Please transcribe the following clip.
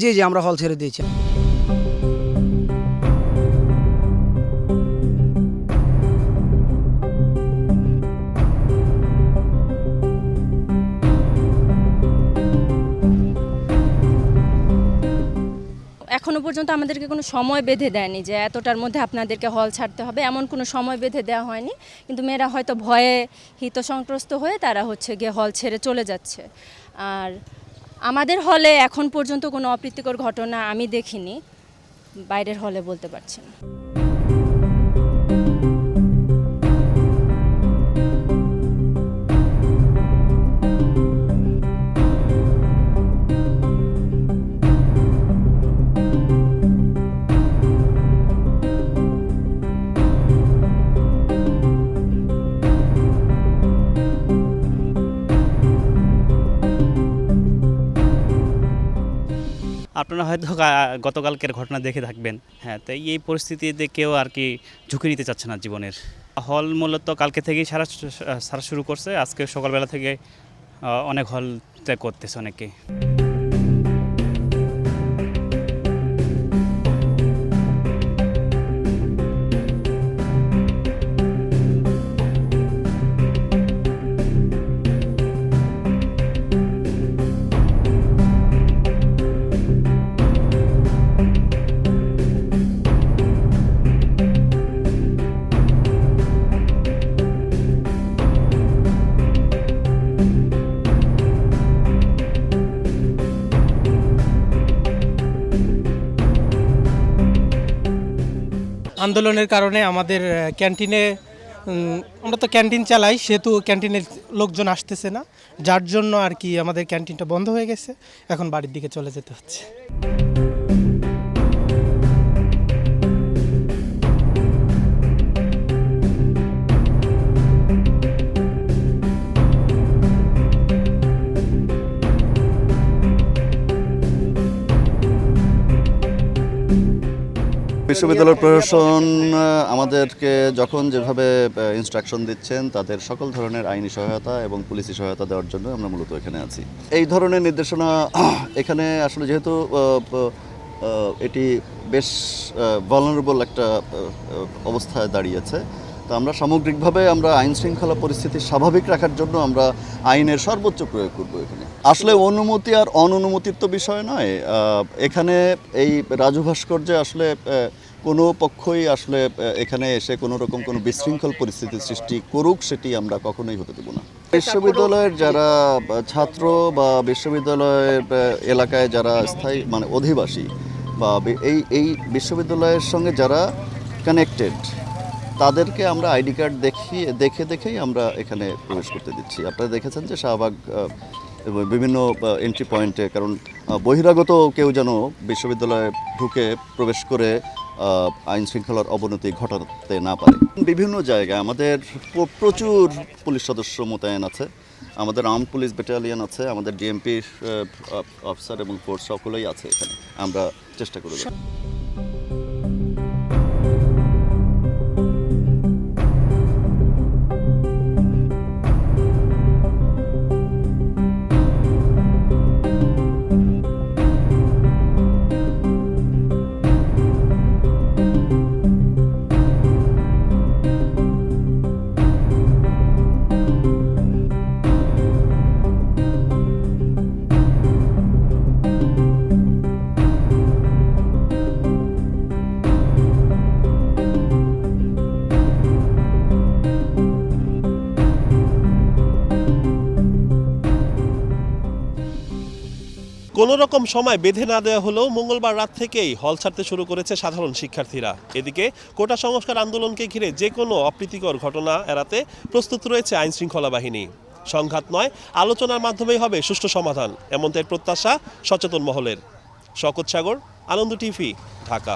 জি জি আমরা হল ছেড়ে দিয়েছি। এখনও পর্যন্ত আমাদেরকে কোনো সময় বেঁধে দেয়নি যে, এতটার মধ্যে আপনাদেরকে হল ছাড়তে হবে। এমন কোনো সময় বেঁধে দেওয়া হয়নি। কিন্তু মেয়েরা হয়তো ভয়ে হিতসন্ত্রস্ত হয়ে তারা হচ্ছে গিয়ে হল ছেড়ে চলে যাচ্ছে। আর আমাদের হলে এখন পর্যন্ত কোনো অপ্রীতিকর ঘটনা আমি দেখিনি। বাইরের হলে বলতে পারছি না। আপনারা হয়তো গতকালকের ঘটনা দেখে থাকবেন। হ্যাঁ তো এই পরিস্থিতিতে কেউ আর কি ঝুঁকি নিতে চাচ্ছে না জীবনের। হল মূলত কালকে থেকেই সারা সারা শুরু করছে। আজকে সকালবেলা থেকে অনেক হল করতেছে অনেকে। আন্দোলনের কারণে আমাদের ক্যান্টিনে আমরা তো ক্যান্টিন চালাই, সেহেতু ক্যান্টিনের লোকজন আসতেছে না। যার জন্য আর কি আমাদের ক্যান্টিনটা বন্ধ হয়ে গেছে। এখন বাড়ির দিকে চলে যেতে হচ্ছে। বিশ্ববিদ্যালয় প্রশাসন আমাদেরকে যখন যেভাবে ইনস্ট্রাকশন দিচ্ছেন, তাদের সকল ধরনের আইনি সহায়তা এবং পুলিশি সহায়তা দেওয়ার জন্য আমরা মূলত এখানে আছি। এই ধরনের নির্দেশনা, এখানে আসলে যেহেতু এটি বেশ ভলনারেবল একটা অবস্থায় দাঁড়িয়েছে, তো আমরা সামগ্রিকভাবে আমরা আইন শৃঙ্খলা পরিস্থিতি স্বাভাবিক রাখার জন্য আমরা আইনের সর্বোচ্চ প্রয়োগ করব এখানে। আসলে অনুমতি আর অননুমতির তো বিষয় নয়। এখানে এই রাজু ভাস্কর্যে আসলে কোনো পক্ষই আসলে এখানে এসে কোনো রকম কোনো বিশৃঙ্খল পরিস্থিতির সৃষ্টি করুক সেটি আমরা কখনোই হতে দেব না। বিশ্ববিদ্যালয়ের যারা ছাত্র বা বিশ্ববিদ্যালয়ের এলাকায় যারা স্থায়ী মানে অধিবাসী বা এই এই বিশ্ববিদ্যালয়ের সঙ্গে যারা কানেক্টেড তাদেরকে আমরা আইডি কার্ড দেখিয়ে, দেখে দেখেই আমরা এখানে প্রবেশ করতে দিচ্ছি। আপনারা দেখেছেন যে শাহবাগ বিভিন্ন এন্ট্রি পয়েন্টে কারণ বহিরাগত কেউ যেন বিশ্ববিদ্যালয়ে ঢুকে প্রবেশ করে আইন শৃঙ্খলার অবনতি ঘটাতে না পারে। বিভিন্ন জায়গায় আমাদের প্রচুর পুলিশ সদস্য মোতায়েন আছে। আমাদের আর্ম পুলিশ ব্যাটালিয়ন আছে, আমাদের ডিএমপি অফিসার এবং ফোর্স সকলেই আছে এখানে। আমরা চেষ্টা করে কোনো রকম সময় বেঁধে না দেওয়া হলেও মঙ্গলবার রাত থেকেই হল ছাড়তে শুরু করেছে সাধারণ শিক্ষার্থীরা। এদিকে কোটা সংস্কার আন্দোলনকে ঘিরে যে কোনো অপ্রীতিকর ঘটনা এড়াতে প্রস্তুত রয়েছে আইন শৃঙ্খলা বাহিনী। সংঘাত নয়, আলোচনার মাধ্যমেই হবে সুষ্ঠু সমাধান এমনটাই প্রত্যাশা সচেতন মহলের। শকত সাগর, আনন্দ টিভি, ঢাকা।